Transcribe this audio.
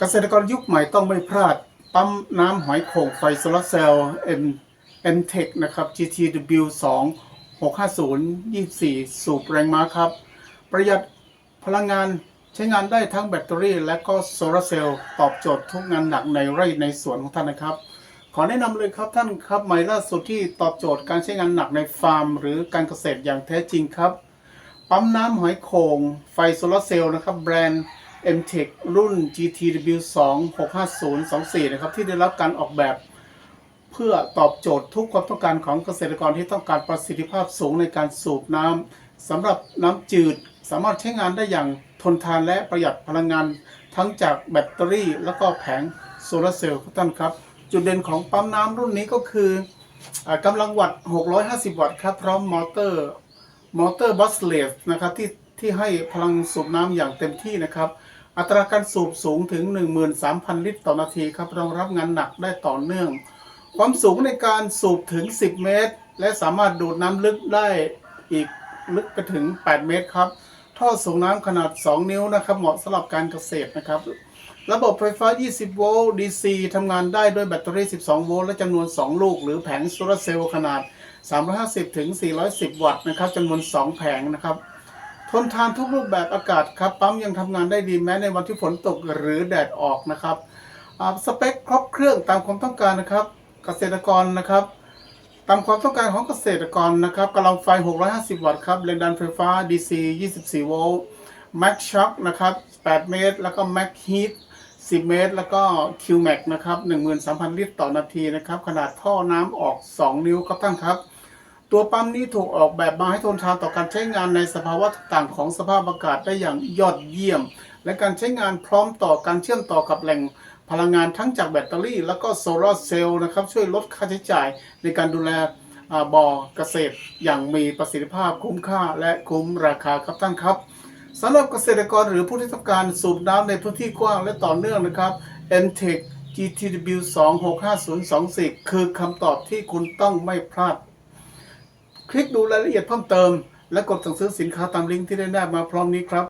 เกษตรกรยุคใหม่ต้องไม่พลาด ปั๊มน้ำหอยโข่งไฟโซลาร์เซลล์ M M Tech นะครับ GTW 2 650 24 สูบแรงม้าครับ ประหยัดพลังงานใช้งานได้ทั้งแบตเตอรี่ และก็โซลาร์เซลล์ตอบโจทย์ทุกงานหนักในไร่ในสวนของท่านนะครับ ขอแนะนำเลยครับท่านครับใหม่ล่าสุดที่ตอบโจทย์การใช้งานหนักในฟาร์ม หรือการเกษตรอย่างแท้จริงครับ ปั๊มน้ำหอยโขงไฟโซลาร์เซลล์นะครับ แบรนด์ MTEC รุ่น GTW 2 650 24 นะครับ ที่ได้รับการออกแบบเพื่อตอบโจทย์ทุกความต้องการของเกษตรกรที่ต้องการประสิทธิภาพสูงในการสูบน้ำสำหรับน้ำจืดสามารถใช้งานได้อย่างทนทานและประหยัดพลังงาน ทั้งจากแบตเตอรี่แล้วก็แผงโซลาเซลล์ครับท่านครับ จุดเด่นของปั๊มน้ำรุ่นนี้ก็คืออกำลังวัตต์ 650 วัตต์ครับ พร้อมมอเตอร์ มอเตอร์บัสเลสนะครับที่ ที่ให้พลังสูบน้ำอย่างเต็มที่นะครับ อัตราการสูบสูงถึง 13,000 ลิตรต่อนาทีครับรองรับงานหนักได้ต่อเนื่อง ความสูงในการสูบถึง 10 เมตร และสามารถดูดน้ำลึกได้อีกลึกไปถึง 8 เมตรครับ ท่อส่งน้ำขนาด 2 นิ้วนะครับ เหมาะสำหรับการเกษตรนะครับระบบไฟฟ้า 20 โวลต์ DC ทำงานได้ด้วยแบตเตอรี่ 12 โวลต์ และจำนวน 2 ลูก หรือแผงโซลาเซลล์ขนาด 350 ถึง 410 วัตต์ นะครับจำนวน 2 แผงนะครับ ทนทานทุกรูปแบบอากาศครับ ปั๊มยังทำงานได้ดีแม้ในวันที่ฝนตกหรือแดดออกนะครับสเปคครบเครื่องตามความต้องการนะครับ เกษตรกรนะครับ ตามความต้องการของเกษตรกรนะครับกำลังไฟ 650 วัตต์ครับแรงดันไฟฟ้า DC 24 โวลต์ Max Shock นะครับ 8 เมตร แล้วก็ Max Heat 10 เมตร แล้วก็ QMax นะครับ 13,000 ลิตรต่อนาทีนะครับ ขนาดท่อน้ำออก 2 นิ้วครับท่านครับ ตัวปั๊มนี้ถูกออกแบบมาให้ทนทานต่อการใช้งานในสภาวะต่างๆ ของสภาพอากาศได้อย่างยอดเยี่ยม และการใช้งานพร้อมต่อการเชื่อมต่อกับแหล่งพลังงานทั้งจากแบตเตอรี่ แล้วก็โซลาร์เซลล์นะครับช่วยลดค่าใช้จ่ายในการดูแลบ่อเกษตรอย่างมีประสิทธิภาพคุ้มค่าและคุ้มราคาครับท่านครับสำหรับเกษตรกรหรือผู้ที่ต้องการสูบน้ำในพื้นที่กว้างและต่อเนื่องนะครับ Entech GTW 26524คือคำตอบที่คุณต้องไม่พลาด คลิกดูรายละเอียดเพิ่มเติม และกดสั่งซื้อสินค้าตามลิงก์ที่ได้แนบมาพร้อมนี้ครับ